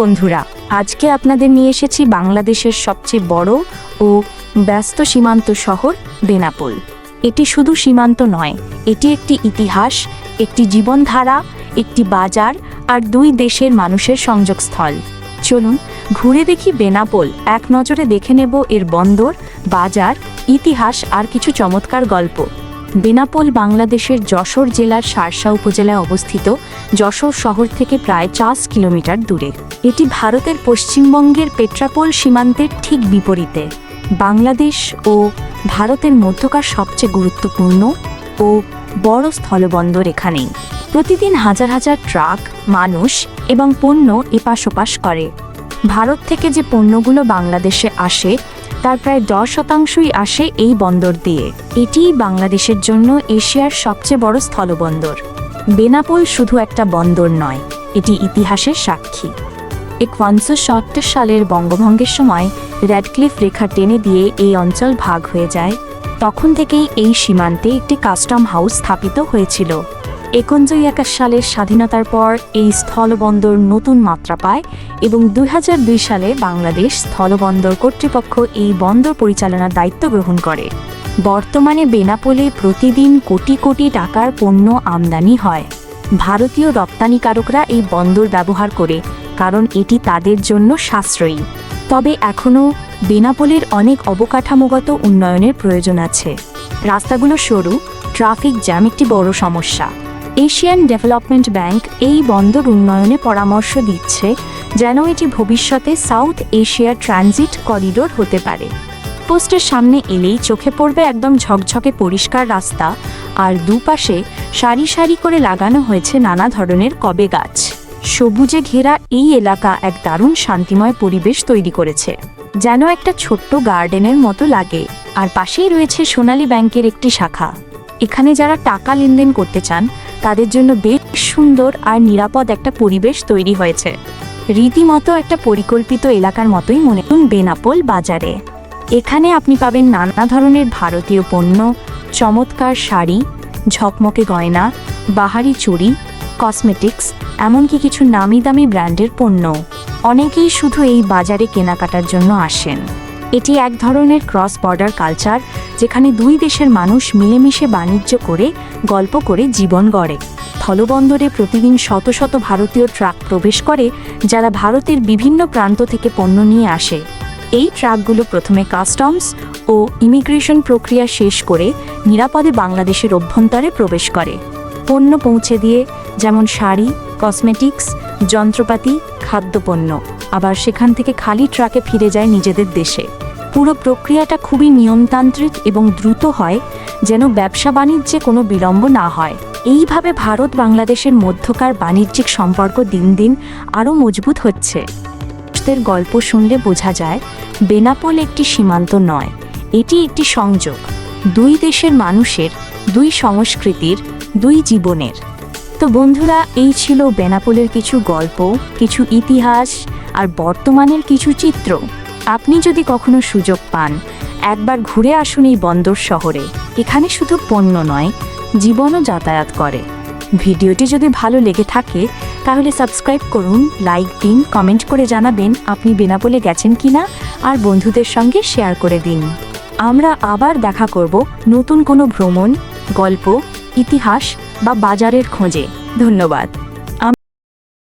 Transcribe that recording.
বন্ধুরা, আজকে আপনাদের নিয়ে এসেছি বাংলাদেশের সবচেয়ে বড় ও ব্যস্ত সীমান্ত শহর বেনাপোল। এটি শুধু সীমান্ত নয়, এটি একটি ইতিহাস, একটি জীবনধারা, একটি বাজার আর দুই দেশের মানুষের সংযোগস্থল। চলুন, ঘুরে দেখি বেনাপোল। এক নজরে দেখে নেব এর বন্দর, বাজার, ইতিহাস আর কিছু চমৎকার গল্প। বেনাপোল বাংলাদেশের যশোর জেলার সারসা উপজেলায় অবস্থিত যশোর শহর থেকে প্রায় চার কিলোমিটার দূরে। এটি ভারতের পশ্চিমবঙ্গের পেট্রাপোল সীমান্তের ঠিক বিপরীতে। বাংলাদেশ ও ভারতের মধ্যকার সবচেয়ে গুরুত্বপূর্ণ ও বড় স্থলবন্দর এখানেই। প্রতিদিন হাজার হাজার ট্রাক, মানুষ এবং পণ্য এপাশ ওপাশ করে। ভারত থেকে যে পণ্যগুলো বাংলাদেশে আসে তার প্রায় দশ শতাংশই আসে এই বন্দর দিয়ে। এটিই বাংলাদেশের জন্য এশিয়ার সবচেয়ে বড় স্থলবন্দর। বেনাপোল শুধু একটা বন্দর নয়, এটি ইতিহাসের সাক্ষী। একশো সত্তর সালের বঙ্গভঙ্গের সময় র্যাডক্লিফ রেখা টেনে দিয়ে এই অঞ্চল ভাগ হয়ে যায়, তখন থেকেই এই সীমান্তে একটি কাস্টম হাউস স্থাপিত হয়েছিল। একঞ্জয় একাশ সালের স্বাধীনতার পর এই স্থলবন্দর নতুন মাত্রা পায় এবং দু হাজার দুই সালে বাংলাদেশ স্থলবন্দর কর্তৃপক্ষ এই বন্দর পরিচালনার দায়িত্ব গ্রহণ করে। বর্তমানে বেনাপোলে প্রতিদিন কোটি কোটি টাকার পণ্য আমদানি হয়। ভারতীয় রপ্তানিকারকরা এই বন্দর ব্যবহার করে, কারণ এটি তাদের জন্য সাশ্রয়ী। তবে এখনও বেনাপোলের অনেক অবকাঠামোগত উন্নয়নের প্রয়োজন আছে। রাস্তাগুলো সরু, ট্রাফিক জ্যাম একটি বড় সমস্যা। এশিয়ান ডেভেলপমেন্ট ব্যাংক এই বন্দর উন্নয়নে পরামর্শ দিচ্ছে যেন এটি ভবিষ্যতে সাউথ এশিয়ার ট্রানজিট করিডোর হতে পারে। পোস্টের সামনে এলেই চোখে পড়বে একদম ঝকঝকে পরিষ্কার রাস্তা, আর দুপাশে সারি সারি করে লাগানো হয়েছে নানা ধরনের কবে গাছ। সবুজে ঘেরা এই এলাকা এক দারুণ শান্তিময় পরিবেশ তৈরি করেছে, যেন একটা ছোট্ট গার্ডেনের মতো লাগে। আর পাশেই রয়েছে সোনালী ব্যাংকের একটি শাখা। এখানে যারা টাকা লেনদেন করতে চান তাদের জন্য বেশ সুন্দর আর নিরাপদ একটা পরিবেশ তৈরি হয়েছে। রীতিমতো একটা পরিকল্পিত এলাকার মতোই মনে করুন বেনাপোল বাজারে। এখানে আপনি পাবেন নানা ধরনের ভারতীয় পণ্য, চমৎকার শাড়ি, ঝকমকে গয়না, বাহারি চুড়ি, কসমেটিক্স, এমনকি কিছু নামি দামি ব্র্যান্ডের পণ্য। অনেকেই শুধু এই বাজারে কেনাকাটার জন্য আসেন। এটি এক ধরনের ক্রস বর্ডার কালচার যেখানে দুই দেশের মানুষ মিলেমিশে বাণিজ্য করে, গল্প করে জীবন গড়ে। স্থলবন্দরে প্রতিদিন শত শত ভারতীয় ট্রাক প্রবেশ করে, যারা ভারতের বিভিন্ন প্রান্ত থেকে পণ্য নিয়ে আসে। এই ট্রাকগুলো প্রথমে কাস্টমস ও ইমিগ্রেশন প্রক্রিয়া শেষ করে, নিরাপদে বাংলাদেশের অভ্যন্তরে প্রবেশ করে। পণ্য পৌঁছে দিয়ে, যেমন শাড়ি কসমেটিক্স যন্ত্রপাতি, খাদ্যপণ্য। আবার সেখান থেকে খালি ট্রাকে ফিরে যায় নিজেদের দেশে। পুরো প্রক্রিয়াটা খুবই নিয়মতান্ত্রিক এবং দ্রুত হয়, যেন ব্যবসা বাণিজ্যে কোনো বিলম্ব না হয়। এইভাবে ভারত বাংলাদেশের মধ্যকার বাণিজ্যিক সম্পর্ক দিন দিন আরও মজবুত হচ্ছে। গল্প শুনলে বোঝা যায়, বেনাপোল একটি সীমান্ত নয়, এটি একটি সংযোগ। দুই দেশের মানুষের, দুই সংস্কৃতির, দুই জীবনের। তো বন্ধুরা, এই ছিল বেনাপোলের কিছু গল্প, কিছু ইতিহাস আর বর্তমানের কিছু চিত্র। আপনি যদি কখনো সুযোগ পান, একবার ঘুরে আসুন এই বন্দর শহরে। এখানে শুধু পণ্য নয়, জীবনও যাতায়াত করে। ভিডিওটি যদি ভালো লেগে থাকে, তাহলে সাবস্ক্রাইব করুন, লাইক দিন, কমেন্ট করে জানাবেন আপনি বেনাপোলে গেছেন কিনা আর বন্ধুদের সঙ্গে শেয়ার করে দিন। আমরা আবার দেখা করব নতুন কোনো ভ্রমণ, গল্প, ইতিহাস বা বাজারের খোঁজে। ধন্যবাদ।